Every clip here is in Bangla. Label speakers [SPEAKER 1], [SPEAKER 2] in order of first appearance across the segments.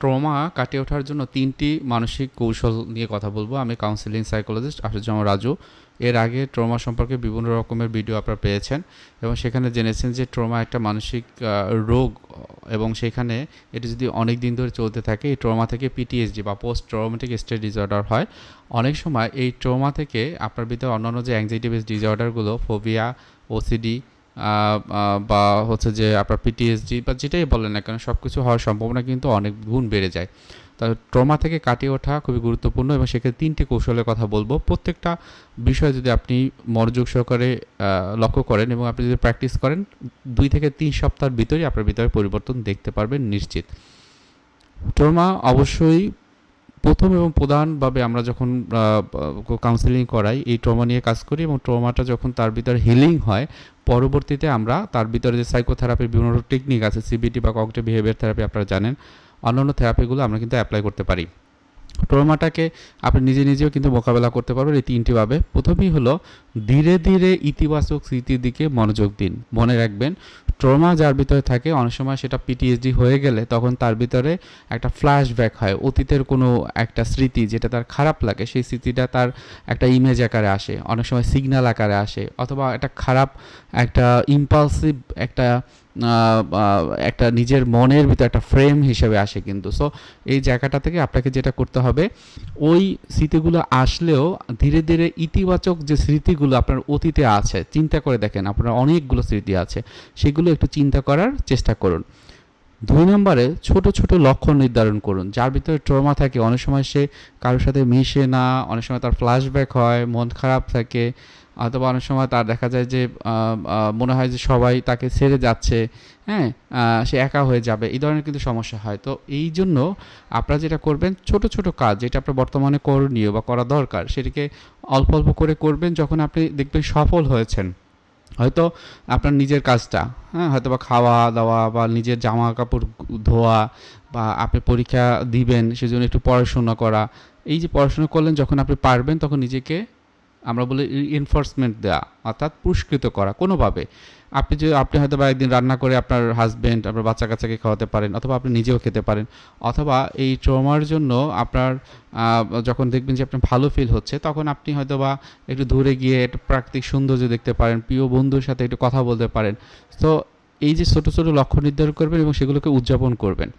[SPEAKER 1] ট্রমা কাটিয়ে ওঠার জন্য তিনটি মানসিক কৌশল নিয়ে কথা বলব। আমি কাউন্সিলিং সাইকোলজিস্ট আশুজ্জামান রাজু। এর আগে ট্রমা সম্পর্কে বিভিন্ন রকমের ভিডিও আপনারা পেয়েছেন এবং সেখানে জেনেছেন যে ট্রমা একটা মানসিক রোগ এবং সেখানে এটি যদি অনেক দিন ধরে চলতে থাকে, এই ট্রমা থেকে পিটিএসডি বা পোস্ট ট্রমাটিক স্ট্রেস ডিসঅর্ডার হয়। অনেক সময় এই ট্রমা থেকে আপনার ভিতরে অন্যান্য যে অ্যাংজাইটি বেস ডিসঅর্ডারগুলো ফোবিয়া ওসিডি বা হচ্ছে যে আপনার পিটিএসডি বা যেটাই বলেন না কেন সব কিছু হওয়ার সম্ভাবনা কিন্তু অনেক গুণ বেড়ে যায়। তবে ট্রমা থেকে কাটিয়ে ওঠা খুবই গুরুত্বপূর্ণ এবং সেক্ষেত্রে তিনটি কৌশলের কথা বলব। প্রত্যেকটা বিষয় যদি আপনি মনোযোগ সহকারে লক্ষ্য করেন এবং আপনি যদি প্র্যাকটিস করেন, দুই থেকে তিন সপ্তাহের ভিতরেই আপনার ভিতরে পরিবর্তন দেখতে পারবেন নিশ্চিত। ট্রমা অবশ্যই প্রথম এবং প্রধানভাবে আমরা যখন কাউন্সেলিং করাই, এই ট্রমা নিয়ে কাজ করি এবং ট্রমাটা যখন তার ভিতরে হিলিং হয় পরবর্তীতে আমরা তার ভিতরে যে সাইকোথেরাপির বিভিন্ন টেকনিক আছে সিবিটি বা কগনিটিভ বিহেভিয়ার থেরাপি আপনারা জানেন, অন্যান্য থেরাপিগুলো আমরা কিন্তু অ্যাপ্লাই করতে পারি। ট্রমাটাকে আপনি নিজে নিজেও কিন্তু মোকাবেলা করতে পারবেন এই তিনটিভাবে প্রথমেই হলো ধীরে ধীরে ইতিবাচক স্মৃতির দিকে মনোযোগ দিন। মনে রাখবেন, ট্রমা যার ভিতরে থাকে, অনেক সময় সেটা পিটিএসডি হয়ে গেলে তখন তার ভিতরে একটা ফ্ল্যাশব্যাক হয়, অতীতের কোনো একটা স্মৃতি যেটা তার খারাপ লাগে, সেই স্মৃতিটা তার একটা ইমেজ আকারে আসে, অনেক সময় সিগন্যাল আকারে আসে, অথবা একটা খারাপ একটা ইম্পালসিভ একটা একটা নিজের মনের ভিতরে একটা ফ্রেম হিসেবে আসে কিন্তু। সো এই জায়গাটা থেকে আপনাকে যেটা করতে হবে, ওই স্মৃতিগুলো আসলেও ধীরে ধীরে ইতিবাচক যে স্মৃতিগুলো আপনার অতীতে আছে, চিন্তা করে দেখেন, আপনার অনেকগুলো স্মৃতি আছে, সেগুলো একটু চিন্তা করার চেষ্টা করুন। দুই নম্বরে ছোট ছোট লক্ষ্য নির্ধারণ করুন, যার ভিতরে ট্রমা থাকে। অনেক সময় সে কারোর সাথে মিশে না, অনেক সময় তার ফ্ল্যাশব্যাক হয়, মন খারাপ থাকে, অথবা অনেক সময় তার দেখা যায় যে মনে হয় যে সবাই তাকে ছেড়ে যাচ্ছে হ্যাঁ? সে একা হয়ে যাবে, এই ধরনের কিন্তু সমস্যা হয়। তো এই জন্য আপনারা যেটা করবেন, ছোট ছোট কাজ যেটা আপনার বর্তমানে করণীয় বা করা দরকার, সেটিকে অল্প অল্প করে করবেন যখন আপনি দেখবেন সফল হয়েছেন। হয়তো আপনার নিজের কাজটা হ্যাঁ হয়তো বা খাওয়া দাওয়া বা নিজের জামা কাপড় ধোয়া বা আপনি পরীক্ষা দিবেন, সেজন্য একটু পড়াশোনা করা। এই যে পড়াশোনা করলেন, যখন আপনি পারবেন, তখন নিজেকে আমরা বলি এনফোর্সমেন্ট দেওয়া অর্থাৎ পুরস্কৃত করা কোনোভাবে। আপনি যে, আপনি হয়তো বা একদিন রান্না করে আপনার হাজবেন্ড আপনার বাচ্চা কাচ্চাকে খাওয়াতে পারেন, অথবা আপনি নিজেও খেতে পারেন, অথবা এই ট্রমার জন্য আপনার যখন দেখবেন যে আপনার ভালো ফিল হচ্ছে, তখন আপনি হয়তো বা একটু দূরে গিয়ে একটু প্রাকৃতিক সৌন্দর্য দেখতে পারেন, প্রিয় বন্ধুর সাথে একটু কথা বলতে পারেন। তো এই যে ছোটো ছোটো লক্ষ্য নির্ধারণ করবেন এবং সেগুলোকে উদযাপন করবেন।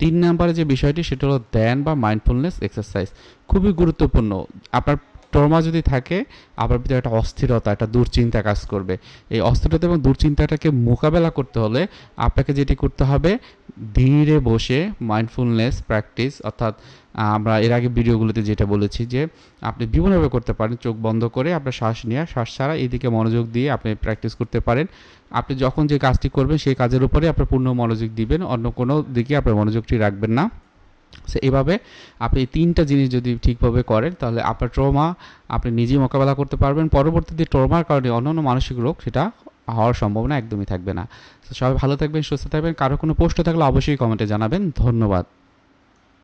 [SPEAKER 1] তিন নম্বরে যে বিষয়টি, সেটা হলো ধ্যান বা মাইন্ডফুলনেস এক্সারসাইজ খুবই গুরুত্বপূর্ণ। আপনার ট্রমা যদি থাকে আপনার ভিতরে একটা অস্থিরতা, একটা দুশ্চিন্তা কাজ করবে। এই অস্থিরতা এবং দুশ্চিন্তাটাকে মোকাবেলা করতে হলে আপনাকে যেটি করতে হবে, ধীরে বসে মাইন্ডফুলনেস প্র্যাকটিস অর্থাৎ আমরা এর আগে ভিডিওগুলোতে যেটা বলেছি যে, আপনি বিভিন্নভাবে করতে পারেন, চোখ বন্ধ করে আপনার শ্বাস নেওয়া শ্বাস ছাড়া এইদিকে মনোযোগ দিয়ে আপনি প্র্যাকটিস করতে পারেন। আপনি যখন যে কাজটি করবেন, সেই কাজের উপরে আপনার পূর্ণ মনোযোগ দিবেন, অন্য কোনো দিকে আপনার মনোযোগটি রাখবেন না। সো এভাবে আপনি তিনটা জিনিস যদি ঠিকভাবে করেন, তাহলে আপনার ট্রমা আপনি নিজেই মোকাবেলা করতে পারবেন। পরবর্তীতে ট্রমার কারণে অন্যান্য মানসিক রোগ সেটা হওয়ার সম্ভাবনা একদমই থাকবে না। সবাই ভালো থাকবেন, সুস্থ থাকবেন। কারও কোনো প্রশ্ন থাকলে অবশ্যই কমেন্টে জানাবেন। ধন্যবাদ।